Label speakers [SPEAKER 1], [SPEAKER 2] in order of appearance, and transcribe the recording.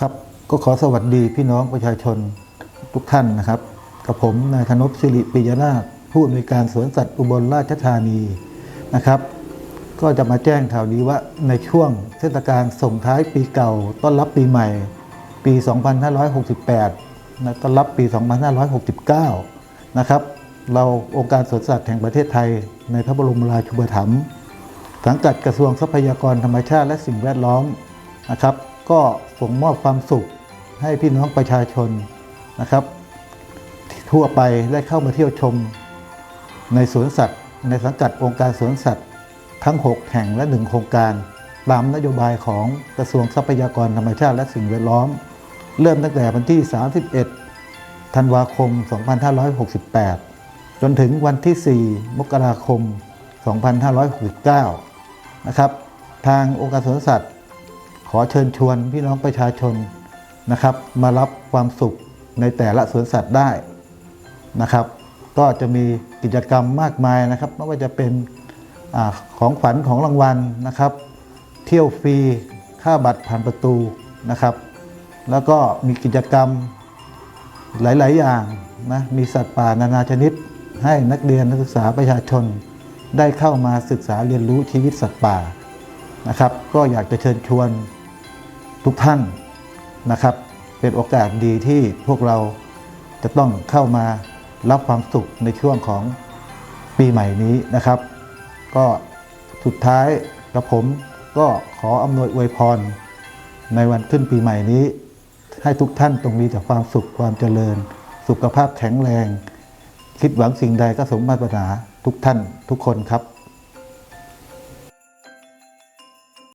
[SPEAKER 1] ครับก็ขอสวัสดีพี่น้องประชาชนทุกท่านนะครับ กับผมนายธนพสิริปิยนาถผู้อำนวยการสวนสัตว์อุบลราชธานีนะครับ ก็จะมาแจ้งข่าวดีว่าในช่วงเทศกาลส่งท้ายปีเก่า ต้อนรับปีใหม่ ปี 2568นะต้อนรับปี 2569 นะครับ เราองค์การสวนสัตว์แห่งประเทศไทย ในพระบรมราชูปถัมภ์สังกัดกระทรวงทรัพยากรธรรมชาติและสิ่งแวดล้อมนะครับ ก็ส่งมอบความสุขให้พี่น้องประชาชนนะครับ ทั่วไปได้เข้ามาเที่ยวชมในสวนสัตว์ ในสังกัดองค์การสวนสัตว์ ทั้ง 6 แห่งและ 1 โครงการ ตามนโยบายของกระทรวงทรัพยากรธรรมชาติและสิ่งแวดล้อม เริ่มตั้งแต่วันที่ 31 ธันวาคม 2568 จนถึงวันที่ 4 มกราคม 2569 นะครับ ทางองค์การสวนสัตว์ ขอเชิญชวนพี่น้องประชาชนนะครับ มารับความสุขในแต่ละสวนสัตว์ได้นะครับ ก็จะมีกิจกรรมมากมายนะครับไม่ว่าจะเป็นอของขวัญของรางวัลนะครับ เที่ยวฟรีค่าบัตรผ่านประตูนะครับ แล้วก็มีกิจกรรมหลาย ๆ อย่างนะมีสัตว์ป่านานาชนิด ให้นักเรียนนักศึกษาประชาชนได้เข้ามาศึกษาเรียนรู้ชีวิตสัตว์ป่านะครับ ก็อยากจะเชิญชวน ทุกท่านนะครับ เป็นโอกาสดีที่พวกเราจะต้องเข้ามารับความสุขในช่วงของปีใหม่นี้นะครับ ก็สุดท้ายกับผมก็ขออำนวยอวยพร ในวันขึ้นปีใหม่นี้ ให้ทุกท่านตรงมีแต่ความสุขความเจริญ สุขภาพแข็งแรง คิดหวังสิ่งใดก็สมมาตรปรารถนาทุกท่านทุกคนครับ